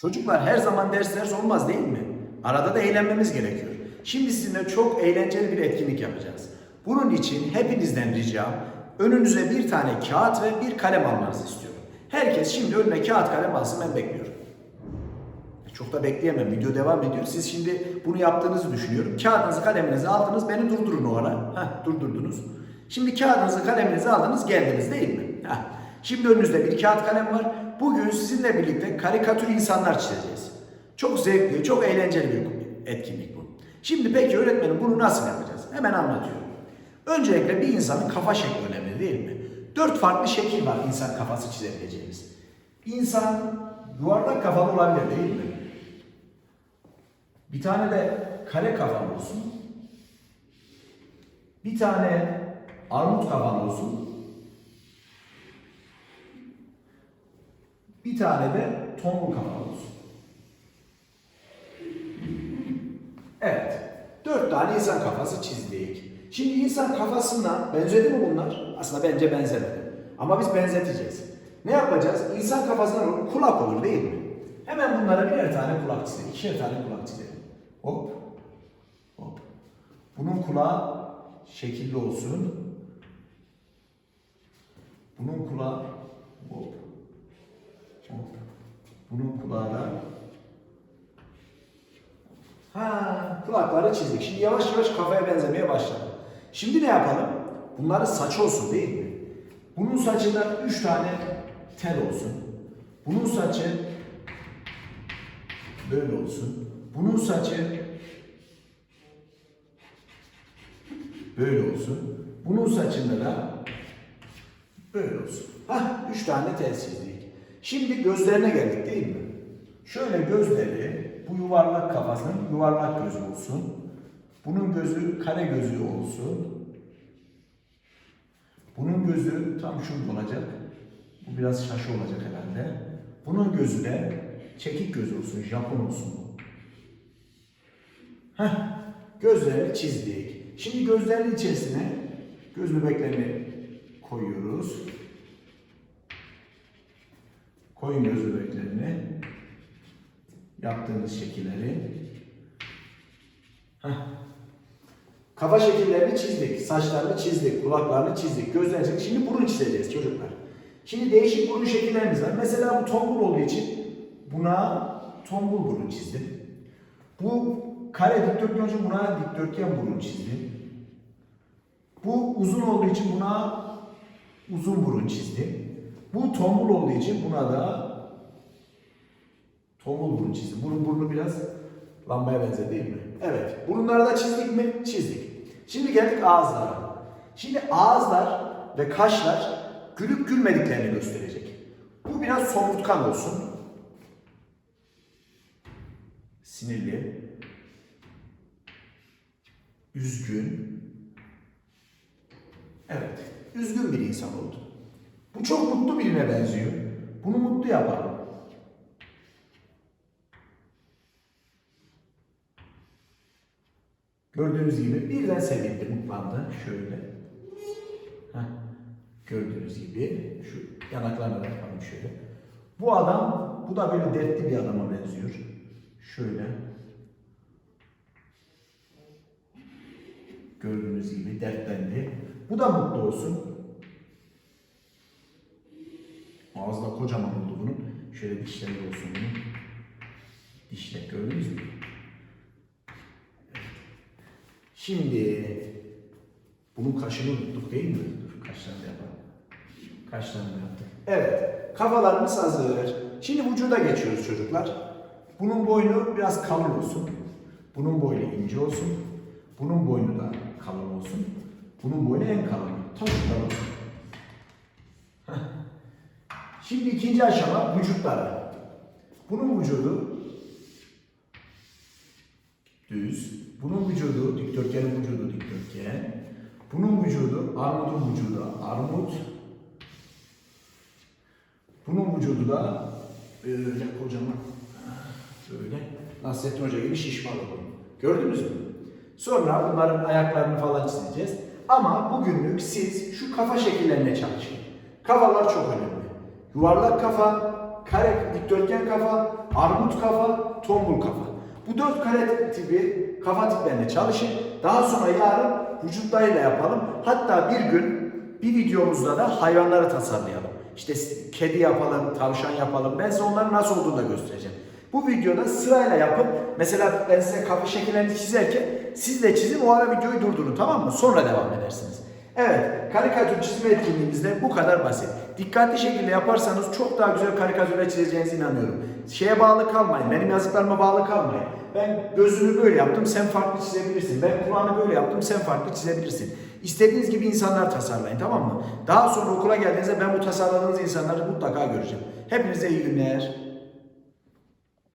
Çocuklar her zaman ders ders olmaz değil mi? Arada da eğlenmemiz gerekiyor. Şimdi sizinle çok eğlenceli bir etkinlik yapacağız. Bunun için hepinizden ricam önünüze bir tane kağıt ve bir kalem almanızı istiyorum. Herkes şimdi önüne kağıt kalem alsın ben bekliyorum. Çok da bekleyemem. Video devam ediyor. Siz şimdi bunu yaptığınızı düşünüyorum. Kağıdınızı kaleminizi aldınız. Beni durdurun o ara. Heh, durdurdunuz. Şimdi kağıdınızı kaleminizi aldınız geldiniz değil mi? Heh. Şimdi önünüzde bir kağıt kalem var. Bugün sizinle birlikte karikatür insanlar çizeceğiz. Çok zevkli, çok eğlenceli bir etkinlik bu. Şimdi peki öğretmenim bunu nasıl yapacağız? Hemen anlatıyorum. Öncelikle bir insanın kafa şekli önemli değil mi? Dört farklı şekil var insan kafası çizebileceğimiz. İnsan yuvarlak kafalı olabilir değil mi? Bir tane de kare kafalı olsun. Bir tane armut kafalı olsun. Bir tane de tombul kafalı olsun. Evet. Dört tane insan kafası çizdik. Şimdi insan kafasına benzedi mi bunlar? Aslında bence benzemedi. Ama biz benzeteceğiz. Ne yapacağız? İnsan kafasına kulak olur değil mi? Hemen bunlara birer tane kulak çizelim. İkişer tane kulak çizelim. Hop. Hop. Bunun kulağı şekilli olsun. Bunun kulağı Bunun kulağı da Ha, kulakları çizdik. Şimdi yavaş yavaş kafaya benzemeye başladı. Şimdi ne yapalım? Bunların saçı olsun değil mi? Bunun saçında üç tane tel olsun. Bunun saçı böyle olsun. Bunun saçı böyle olsun. Bunun saçında da böyle olsun. Hah, üç tane tel çizdik. Şimdi gözlerine geldik değil mi? Şöyle gözleri bu yuvarlak kafasının yuvarlak gözü olsun. Bunun gözü kare gözü olsun. Bunun gözü tam şurada olacak. Bu biraz şaşı olacak herhalde. Bunun gözü de çekik göz olsun, Japon olsun. Heh, gözlerini çizdik. Şimdi gözlerin içerisine göz bebeklerini koyuyoruz. Koyun göz bebeklerini. Yaptığımız şekilleri. Heh. Kafa şekillerini çizdik, saçlarını çizdik, kulaklarını çizdik, gözlerini çizdik. Şimdi burun çizeceğiz çocuklar. Şimdi değişik burun şekillerimiz var. Mesela bu tombul olduğu için buna tombul burun çizdim. Bu kare dikdörtgen için buna dikdörtgen burun çizdim. Bu uzun olduğu için buna uzun burun çizdim. Bu tombul olduğu için buna da tombul burun çizdim. Bunun burnu biraz lambaya benzer değil mi? Evet. Burunları da çizdik mi? Çizdik. Şimdi geldik ağızlara. Şimdi ağızlar ve kaşlar gülüp gülmediklerini gösterecek. Bu biraz somurtkan olsun. Sinirli. Üzgün. Evet. Üzgün bir insan oldu. Bu çok mutlu birine benziyor. Bunu mutlu yapalım. Gördüğünüz gibi birden sevindi, mutlandı. Şöyle. Heh. Gördüğünüz gibi şu yanaklarına da şöyle. Bu adam, bu da böyle dertli bir adama benziyor. Şöyle. Gördüğünüz gibi dertlendi. Bu da mutlu olsun. Ağzı da kocaman oldu bunun. Şöyle dişleri olsun bunun. Dişler gördünüz mü? Şimdi bunun kaşını unuttuk değil mi? Kaşlarını yapalım. Kaşlarını yaptık. Evet. Kafalarımız hazır. Şimdi vücuda geçiyoruz çocuklar. Bunun boynu biraz kalın olsun. Bunun boynu ince olsun. Bunun boynu da kalın olsun. Bunun boynu en kalın. Tam şurada olsun. Şimdi ikinci aşama vücutları. Bunun vücudu düz. Bunun vücudu, dikdörtgenin vücudu dikdörtgen. Bunun vücudu, armudun vücudu armut. Bunun vücudu da böyle kocaman, böyle Nasrettin Hoca gibi şişman olur. Gördünüz mü? Sonra bunların ayaklarını falan çizeceğiz. Ama bugünlük siz şu kafa şekillerine çalışın. Kafalar çok önemli. Yuvarlak kafa, kare dikdörtgen kafa, armut kafa, tombul kafa. Bu dört kare tipi kafa tiplerine çalışın. Daha sonra yarın vücutlarıyla yapalım. Hatta bir gün bir videomuzda da hayvanları tasarlayalım. İşte kedi yapalım, tavşan yapalım. Ben size onların nasıl olduğunu da göstereceğim. Bu videoda sırayla yapıp mesela ben size kafa şekillerini çizerken siz de çizin o ara videoyu durdurun tamam mı? Sonra devam edersiniz. Evet, karikatür çizme etkinliğimizde bu kadar basit. Dikkatli şekilde yaparsanız çok daha güzel karikatürler çizeceğinize inanıyorum. Şeye bağlı kalmayın, benim yazdıklarıma bağlı kalmayın. Ben gözünü böyle yaptım, sen farklı çizebilirsin. Ben kulağını böyle yaptım, sen farklı çizebilirsin. İstediğiniz gibi insanlar tasarlayın, tamam mı? Daha sonra okula geldiğinizde ben bu tasarladığınız insanları mutlaka göreceğim. Hepinize iyi günler.